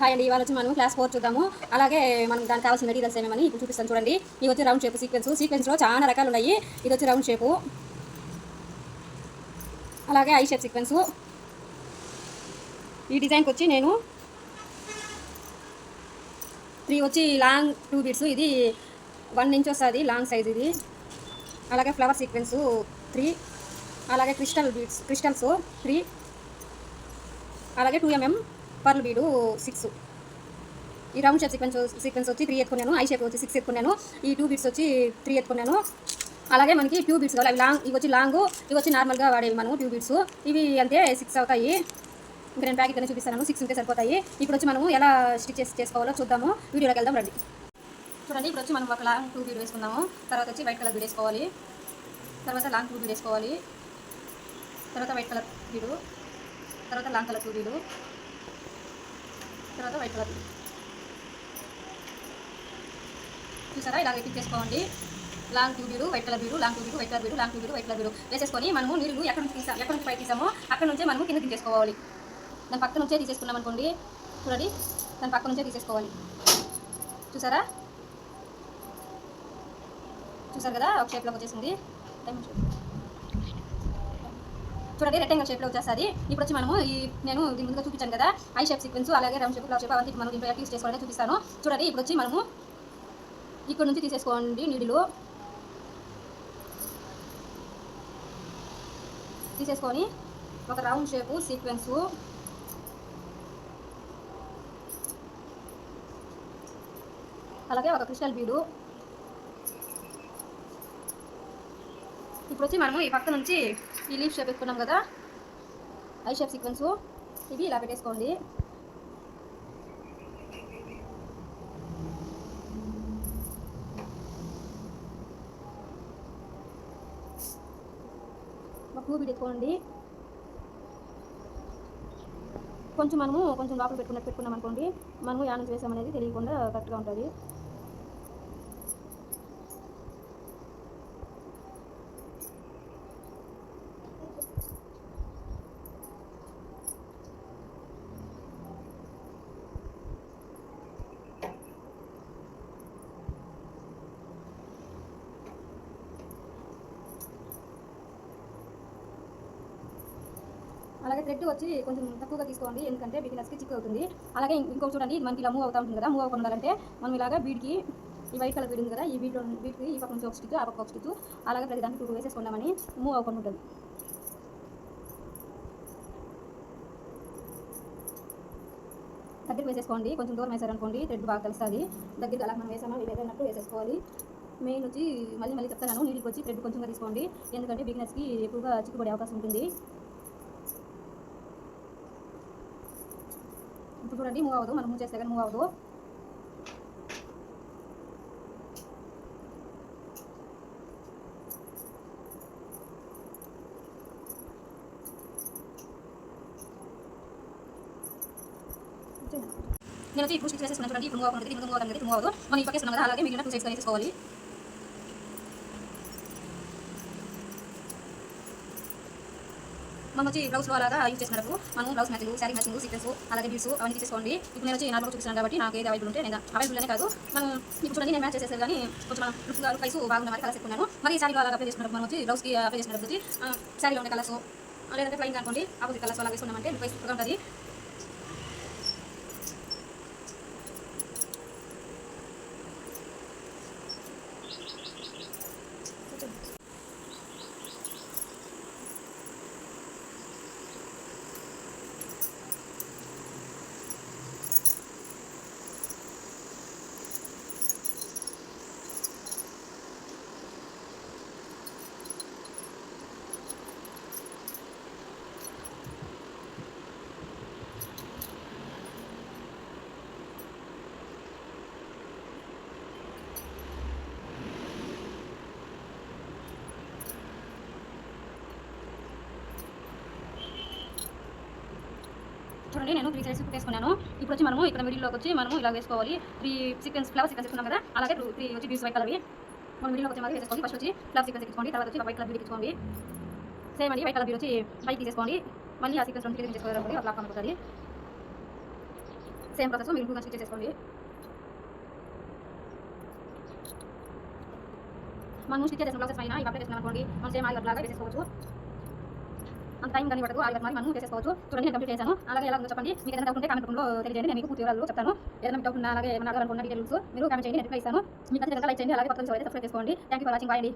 Hi అండి ఇవాళ వచ్చి మనం క్లాస్ ఫోర్ చూద్దాము. అలాగే మనం దానికి కావాల్సిన మెటీరియల్స్ ఏమేమని ఇప్పుడు చూపిస్తాను చూడండి. ఇది వచ్చి రౌండ్ షేప్ సీక్వెన్స్ సీక్వెన్స్లో చాలా రకాలు ఉన్నాయి. ఇది వచ్చి రౌండ్ షేపు. అలాగే ఐ షేప్ సీక్వెన్స్ ఈ డిజైన్కి వచ్చి నేను త్రీ వచ్చి లాంగ్ టూ బీట్స్ ఇది వన్ ఇంచ్ వస్తుంది లాంగ్ సైజ్ ఇది. అలాగే ఫ్లవర్ సీక్వెన్స్ త్రీ అలాగే క్రిస్టల్ బీట్స్ క్రిస్టల్స్ త్రీ అలాగే two MM pearl bead six ఈ రౌండ్ షేప్ సీక్వెన్స్ సీక్వెన్స్ వచ్చి త్రీ ఎత్తుకున్నాను ఐ షేప్ వచ్చి సిక్స్ ఎత్తుకున్నాను ఈ టూ బీట్స్ వచ్చి త్రీ ఎత్తుకున్నాను. అలాగే మనకి ట్యూ బీట్స్ కావాలి అవి లాంగ్ ఇవి వచ్చి లాంగ్ ఇవి వచ్చి నార్మల్గా వాడేవి మనము ట్యూ బీట్స్ ఇవి అంతే సిక్స్ అవుతాయి. ఇంకా నేను ప్యాకెట్ అనేది చూపిస్తాను సిక్స్ ఉంటే సరిపోతాయి. ఇప్పుడు వచ్చి మనము ఎలా స్టిచ్ చేసి చేసుకోవాలో చూద్దాము. వీడియోలోకి వెళ్దాం రండి. చూడండి ఇప్పుడు వచ్చి మనం ఒక లాంగ్ టూ బీడ్ వేసుకుందాము. తర్వాత వచ్చి వైట్ కలర్ బీడ్ వేసుకోవాలి. తర్వాత లాంగ్ టూ బీడ్ వేసుకోవాలి. తర్వాత వైట్ కలర్ బీడు తర్వాత లాంగ్ కలర్ టూ బీడు తర్వాత వైట్ కలర్. చూసారా? ఇలా ఎక్కి చేసుకోండి. Long two bead white colour bead long two bead white colour bead long two bead white colour bead. వేసేసుకొని మనము నీళ్ళు ఎక్కడ నుంచి తీసాం ఎక్కడ నుంచి పై తీసామో అక్కడ నుంచే మనము కింద తీసేసుకోవాలి దాని పక్క నుంచే తీసేసుకున్నాం అనుకోండి. చూడండి. దాని పక్క నుంచే తీసేసుకోవాలి. చూసారా? చూసారు కదా? ఒక షేప్లోకి వచ్చేసింది. Time shape. చూడండి రెక్టాంగల్ షేప్లో వచ్చేస్తుంది. ఇప్పుడు వచ్చి మనము ఈ నేను దీని ముందుగా చూపించాను కదా ఐ షేప్ సీక్వెన్స్ అలాగే రౌండ్ షేప్ ఫ్లవర్ షేప్ అవన్నీ మనం దీంట్లో యూస్ చేసుకోవాలని చూపిస్తాను. చూడండి ఇప్పుడు వచ్చి మనము ఇక్కడ నుంచి తీసేసుకోండి నీడిలు తీసేసుకొని ఒక రౌండ్ షేపు సీక్వెన్సు అలాగే ఒక క్రిస్టల్ బీడు ఇప్పుడు వచ్చి మనము ఈ పక్క నుంచి ఈ లీఫ్ షేప్ వేసుకున్నాం కదా ఐ షేప్ సీక్వెన్స్ ఇవి ఇలా పెట్టేసుకోండి. ఒక పువ్వు పెట్టుకోండి. కొంచెం మనము కొంచెం లోపల పెట్టుకున్నట్టు పెట్టుకున్నాం అనుకోండి మనము యానం చేసామనేది తెలియకుండా కరెక్ట్గా ఉంటుంది. అలాగే థ్రెడ్ వచ్చి కొంచెం తక్కువగా తీసుకోండి. ఎందుకంటే బిగినర్స్కి చిక్కు అవుతుంది. అలాగే ఇం- ఇంకో చూడండి. మనకి ఇలా మూవ్ అవుతా ఉంటుంది కదా. మూవ్ అవ్వకుండా ఉండాలంటే మనం ఇలాగా బీడ్కి ఈ వైట్ కలర్ బీడ్ ఉంది కదా. ఈ బీడ్ బీడ్కి ఈ పక్క నుంచి ఒక స్టిచ్ ఆ పక్క ఒక స్టిచ్ అలాగే ప్రతి దానికి టూ టూ వేసేసుకున్నామని మూవ్ అవ్వకుండా ఉంటుంది. దగ్గరికి వేసేసుకోండి. కొంచెం దూరం వేసారనుకోండి థ్రెడ్ బాగా తెలుస్తుంది దగ్గరికి అలా మనం వేసామో వేసేటట్టు వేసేసుకోవాలి. మెయిన్ వచ్చి మళ్ళీ మళ్ళీ చెప్తాను నీటికి వచ్చి థ్రెడ్ కొంచెంగా తీసుకోండి. ఎందుకంటే బిగినర్స్కి ఎక్కువగా చిక్కుపడే అవకాశం ఉంటుంది. ఇప్పుడు చూడండి మూవ్ అవ్వదు మనం మూవ్ చేస్తే కానీ మూవ్ అవ్వదు. నేను వచ్చి ఇప్పుడు స్టిచ్ చేసేసుకున్నాను చూడండి ఇప్పుడు మూవ్ అవ్వకుండా ఇప్పుడు మూవ్ అవుతుంది మూవ్ అవ్వదు. మనం ఈ పక్కేస్తున్నాం కదా అలాగే మిగిలిన టూ సైడ్స్ వేసేసుకోవాలి. మనం వచ్చి బ్లౌస్లో అలాగా యూజ్ చేసినప్పుడు మనం blouse matching sari matching sequence అలాగే బీడ్స్ అవన్నీ తీసుకోండి ఇప్పుడు నేను వచ్చి నార్మల్గా చూపిస్తాను కాబట్టి నాకు ఏది అవైలబుల్ ఉంటే నేను అవైలబుల్ అనే కాదు. మనం ఇప్పుడు చూడండి నేను మ్యాచ్ చేసేసాను కానీ కొంచెం మనం లుక్ గారు ప్రైస్ బాగుంది మరి కలర్స్ ఎక్కున్నాను మరి శారీలో అలాగా అప్లై చేసినప్పుడు మనం వచ్చి బ్లౌస్కి అప్లై చేసినప్పుడు వచ్చి శారీలో ఉండే కలర్స్ లేదంటే ప్లైన్ అనుకోండి ఆపోజిట్ కలర్స్ అలా వేసుకున్నామంటే ప్రైస్ సూపర్గా ఉంటుంది. చూడండి నేను త్రీ సైడ్స్ వేసుకున్నాను ఇప్పుడు వచ్చి మనము ఇక్కడ మిడిల్లోకి వచ్చి మనము ఇలా వేసుకోవాలి. త్రీ సీక్వెన్స్ ఫ్లవర్ సీక్వెన్స్ వేసుకున్నాం కదా అలాగే త్రీ వచ్చి బీస్ వైట్ కలవి మనం మిడిల్లోకి వచ్చి మరి వేసుకోండి ఫస్ట్ వచ్చి ఫ్లవర్ సీక్వెన్స్ తీసుకోండి తర్వాత వచ్చి వైట్ కలర్ తీసుకోండి సేమ్ అండి వైట్ కలర్ వచ్చి పైకి తీసేసుకోండి. మళ్ళీ ఆ సీక్వెన్స్ రెండు తీసుకోవాలి అట్లా కనుకుంటుంది సేమ్ ప్రాసెస్ మీరు టూ స్టిచ్ చేసుకోండి మనం స్టిచ్ చేసిన ప్రాసెస్ అయినా ఇవి అప్లై చేసినాం అనుకోండి మనం సేమ్ ఆయిల్ లాగా వేసేసుకోవచ్చు. అంత టైం కానీ పడదు ఆయిల్ మరి మనం చేసేసుకోవచ్చు. చూడండి నేను కంప్లీట్ చేశాను. అలాగే ఎలా ఉందో చెప్పండి. మీకు ఏదైనా డౌట్ ఉంటే కామెంట్ రూమ్లో తెలియజేయండి. నేను మీకు పూర్తి వివరాలు చెప్తాను. ఏదైనా డౌట్ ఉన్నా అలాగే ఏమైనా అడగాలనుకున్న డీటెయిల్స్ మీరు కామెంట్ చేయండి. నేను రిప్లై ఇస్తాను. మీకు నచ్చితే లైక్ చేయండి అలాగే పక్కన సబ్స్క్రైబ్ చేసుకోండి. Thank you for watching bye అండి.